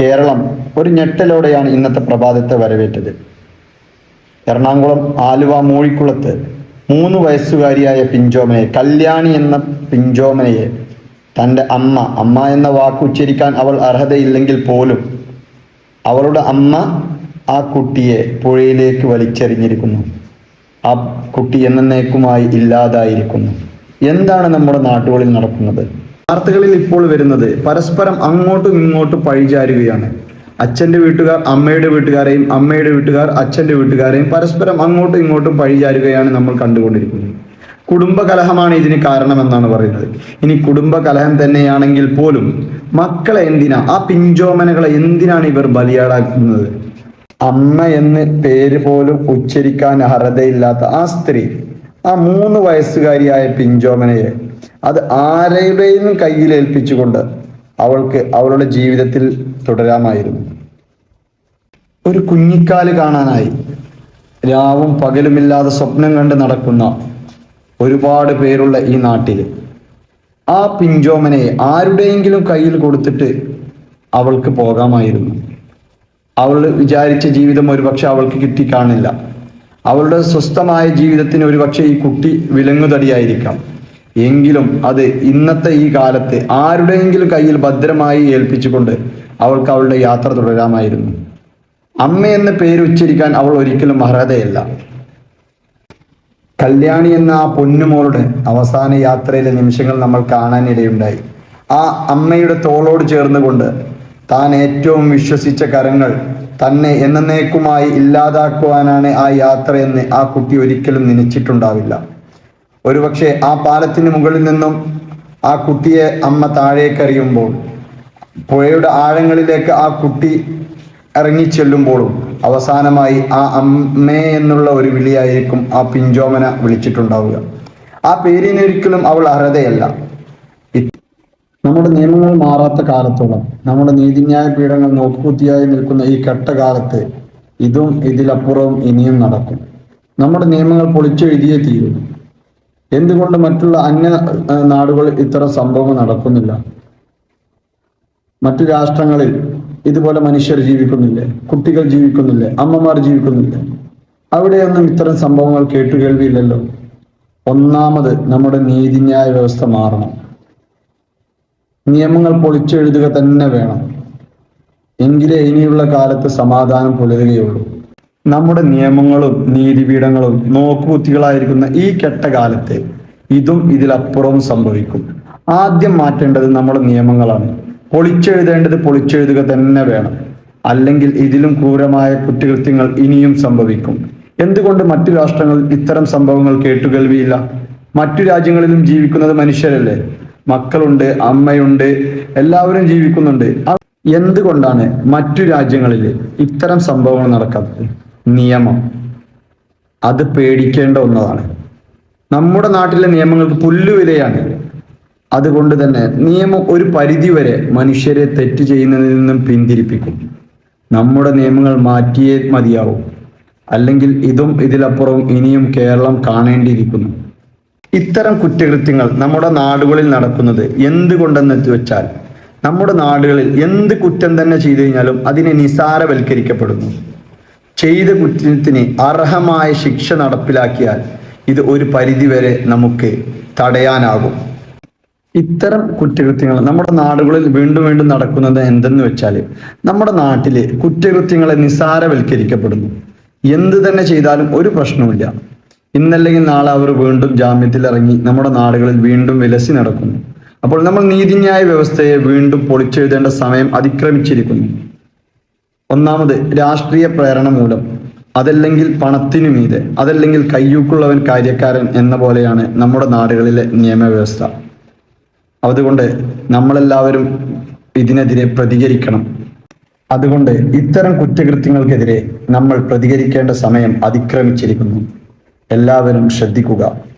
കേരളം ഒരു ഞെട്ടലോടെയാണ് ഇന്നത്തെ പ്രഭാതത്തെ വരവേറ്റത്. എറണാകുളം ആലുവ മൂഴിക്കുളത്ത് മൂന്ന് വയസ്സുകാരിയായ പിഞ്ചോമയെ കല്യാണി എന്ന പിഞ്ചോമനയെ തന്റെ അമ്മ അമ്മ എന്ന വാക്കുച്ചരിക്കാൻ അവൾ അർഹതയില്ലെങ്കിൽ പോലും അവളുടെ അമ്മ ആ കുട്ടിയെ പുഴയിലേക്ക് വലിച്ചെറിഞ്ഞിരിക്കുന്നു. ആ കുട്ടി എന്നേക്കുമായി ഇല്ലാതായിരിക്കുന്നു. എന്താണ് നമ്മുടെ നാട്ടുകളിൽ നടക്കുന്നത്? വാർത്തകളിൽ ഇപ്പോൾ വരുന്നത് പരസ്പരം അങ്ങോട്ടും ഇങ്ങോട്ടും പഴിചാരുകയാണ്. അച്ഛന്റെ വീട്ടുകാർ അമ്മയുടെ വീട്ടുകാരെയും അമ്മയുടെ വീട്ടുകാർ അച്ഛന്റെ വീട്ടുകാരെയും പരസ്പരം അങ്ങോട്ടും ഇങ്ങോട്ടും പഴിചാരുകയാണ് നമ്മൾ കണ്ടുകൊണ്ടിരിക്കുന്നത്. കുടുംബ കലഹമാണ് ഇതിന് കാരണമെന്നാണ് പറയുന്നത്. ഇനി കുടുംബ കലഹം തന്നെയാണെങ്കിൽ പോലും മക്കളെ എന്തിനാ ആ പിഞ്ചോമനകളെ എന്തിനാണ് ഇവർ ബലിയാടാക്കുന്നത്? അമ്മ എന്ന് പേര് പോലും ഉച്ചരിക്കാൻ അർഹതയില്ലാത്ത ആ സ്ത്രീ ആ മൂന്ന് വയസ്സുകാരിയായ പിഞ്ചോമനയെ അത് ആരുടെയും കയ്യിൽ ഏൽപ്പിച്ചുകൊണ്ട് അവൾക്ക് അവളുടെ ജീവിതത്തിൽ തുടരാമായിരുന്നു. ഒരു കുഞ്ഞിക്കാൽ കാണാനായി രാവും പകലുമില്ലാതെ സ്വപ്നം കണ്ട് നടക്കുന്ന ഒരുപാട് പേരുള്ള ഈ നാട്ടിൽ ആ പിഞ്ചോമനെ ആരുടെയെങ്കിലും കയ്യിൽ കൊടുത്തിട്ട് അവൾക്ക് പോകാമായിരുന്നു. അവൾ വിചാരിച്ച ജീവിതം ഒരുപക്ഷെ അവൾക്ക് കിട്ടി കാണില്ല അവളുടെ സ്വസ്ഥമായ ജീവിതത്തിന് ഒരുപക്ഷെ ഈ കുട്ടി വിലങ്ങുതടിയായിരിക്കാം. എങ്കിലും അത് ഇന്നത്തെ ഈ കാലത്ത് ആരുടെയെങ്കിലും കയ്യിൽ ഭദ്രമായി ഏൽപ്പിച്ചുകൊണ്ട് അവൾക്ക് അവളുടെ യാത്ര തുടരാമായിരുന്നു. അമ്മ എന്ന പേര് ഉച്ചരിക്കാൻ അവൾ ഒരിക്കലും അർഹതയല്ല. കല്യാണി എന്ന ആ പൊന്നുമോളുടെ അവസാന യാത്രയിലെ നിമിഷങ്ങൾ നമ്മൾ കാണാനിടയുണ്ടായി ആ അമ്മയുടെ തോളോട് ചേർന്നുകൊണ്ട് താൻ ഏറ്റവും വിശ്വസിച്ച കരങ്ങൾ തന്നെ എന്നേക്കുമായി ഇല്ലാതാക്കുവാനാണ് ആ യാത്രയെന്ന് ആ കുട്ടി ഒരിക്കലും നനച്ചിട്ടുണ്ടാവില്ല. ഒരുപക്ഷെ ആ പാലത്തിന് മുകളിൽ നിന്നും ആ കുട്ടിയെ അമ്മ താഴേക്കറിയുമ്പോൾ പുഴയുടെ ആഴങ്ങളിലേക്ക് ആ കുട്ടി ഇറങ്ങിച്ചെല്ലുമ്പോഴും അവസാനമായി ആ അമ്മേ എന്നുള്ള ഒരു വിളിയായിരിക്കും ആ പിഞ്ചോമന വിളിച്ചിട്ടുണ്ടാവുക. ആ പേരിനൊരിക്കലും അവൾ അർഹതയല്ല. നമ്മുടെ നിയമങ്ങൾ മാറാത്ത കാലത്തോളം നമ്മുടെ നീതിന്യായ പീഠങ്ങൾ നോക്കുകുത്തിയായി നിൽക്കുന്ന ഈ കെട്ടകാലത്ത് ഇതും ഇതിലപ്പുറവും ഇനിയും നടക്കും. നമ്മുടെ നിയമങ്ങൾ പൊളിച്ചെഴുതിയേ തീരും എന്തുകൊണ്ട് മറ്റുള്ള അന്യ നാടുകൾ ഇത്തരം സംഭവങ്ങൾ നടക്കുന്നില്ല? മറ്റു രാഷ്ട്രങ്ങളിൽ ഇതുപോലെ മനുഷ്യർ ജീവിക്കുന്നില്ലേ? കുട്ടികൾ ജീവിക്കുന്നില്ലേ? അമ്മമാർ ജീവിക്കുന്നില്ലേ? അവിടെയൊന്നും ഇത്തരം സംഭവങ്ങൾ കേട്ടുകേൾവിയില്ലല്ലോ. ഒന്നാമത് നമ്മുടെ നീതിന്യായ വ്യവസ്ഥ മാറണം. നിയമങ്ങൾ പൊളിച്ചെഴുതുക തന്നെ വേണം. എങ്കിലേ ഇനിയുള്ള കാലത്ത് സമാധാനം പുലരുകയുള്ളൂ. നമ്മുടെ നിയമങ്ങളും നീതിപീഠങ്ങളും നോക്കുകുത്തികളായിരിക്കുന്ന ഈ കെട്ട കാലത്ത് ഇതും ഇതിലപ്പുറവും സംഭവിക്കും. ആദ്യം മാറ്റേണ്ടത് നമ്മുടെ നിയമങ്ങളാണ്. പൊളിച്ചെഴുതേണ്ടത് പൊളിച്ചെഴുതുക തന്നെ വേണം. അല്ലെങ്കിൽ ഇതിലും ക്രൂരമായ കുറ്റകൃത്യങ്ങൾ ഇനിയും സംഭവിക്കും. എന്തുകൊണ്ട് മറ്റു രാഷ്ട്രങ്ങളിൽ ഇത്തരം സംഭവങ്ങൾ കേട്ടുകേൾവിയില്ല? മറ്റു രാജ്യങ്ങളിലും ജീവിക്കുന്നത് മനുഷ്യരല്ലേ? മക്കളുണ്ട് അമ്മയുണ്ട് എല്ലാവരും ജീവിക്കുന്നുണ്ട്. എന്തുകൊണ്ടാണ് മറ്റു രാജ്യങ്ങളിൽ ഇത്തരം സംഭവങ്ങൾ നടക്കാത്തത്? നിയമം. അത് പേടിക്കേണ്ട ഒന്നതാണ്. നമ്മുടെ നാട്ടിലെ നിയമങ്ങൾക്ക് പുല്ലുവിലയാണ് അതുകൊണ്ട് തന്നെ നിയമം ഒരു പരിധിവരെ മനുഷ്യരെ തെറ്റ് ചെയ്യുന്നതിൽ നിന്നും പിന്തിരിപ്പിക്കും. നമ്മുടെ നിയമങ്ങൾ മാറ്റിയേ മതിയാവും. അല്ലെങ്കിൽ ഇതും ഇതിലപ്പുറവും ഇനിയും കേരളം കാണേണ്ടിയിരിക്കുന്നു. ഇത്തരം കുറ്റകൃത്യങ്ങൾ നമ്മുടെ നാടുകളിൽ നടക്കുന്നത് എന്തുകൊണ്ടെന്ന് വെച്ചാൽ നമ്മുടെ നാടുകളിൽ എന്ത് കുറ്റം തന്നെ ചെയ്തു കഴിഞ്ഞാലും അതിനെ നിസാരവൽക്കരിക്കപ്പെടുന്നു. ചെയ്ത കുറ്റത്തിന് അർഹമായ ശിക്ഷ നടപ്പിലാക്കിയാൽ ഇത് ഒരു പരിധിവരെ നമുക്ക് തടയാനാകും. ഇത്തരം കുറ്റകൃത്യങ്ങൾ നമ്മുടെ നാടുകളിൽ വീണ്ടും വീണ്ടും നടക്കുന്നത് എന്തെന്ന് വെച്ചാൽ നമ്മുടെ നാട്ടിലെ കുറ്റകൃത്യങ്ങളെ നിസാരവൽക്കരിക്കപ്പെടുന്നു എന്ത് തന്നെ ചെയ്താലും ഒരു പ്രശ്നവുമില്ല. ഇന്നല്ലെങ്കിൽ നാളെ അവർ വീണ്ടും ജാമ്യത്തിൽ ഇറങ്ങി നമ്മുടെ നാടുകളിൽ വീണ്ടും വിലസി നടക്കുന്നു. അപ്പോൾ നമ്മൾ നീതിന്യായ വ്യവസ്ഥയെ വീണ്ടും പൊളിച്ചെഴുതേണ്ട സമയം അതിക്രമിച്ചിരിക്കുന്നു. ഒന്നാമത് രാഷ്ട്രീയ പ്രേരണ മൂലം. അതല്ലെങ്കിൽ പണത്തിനു മീതെ. അതല്ലെങ്കിൽ കയ്യൂക്കുള്ളവൻ കാര്യക്കാരൻ എന്ന പോലെയാണ് നമ്മുടെ നാടുകളിലെ നിയമവ്യവസ്ഥ. അതുകൊണ്ട് നമ്മളെല്ലാവരും ഇതിനെതിരെ പ്രതികരിക്കണം. അതുകൊണ്ട് ഇത്തരം കുറ്റകൃത്യങ്ങൾക്കെതിരെ നമ്മൾ പ്രതികരിക്കേണ്ട സമയം അതിക്രമിച്ചിരിക്കുന്നു. എല്ലാവരും ശ്രദ്ധിക്കുക.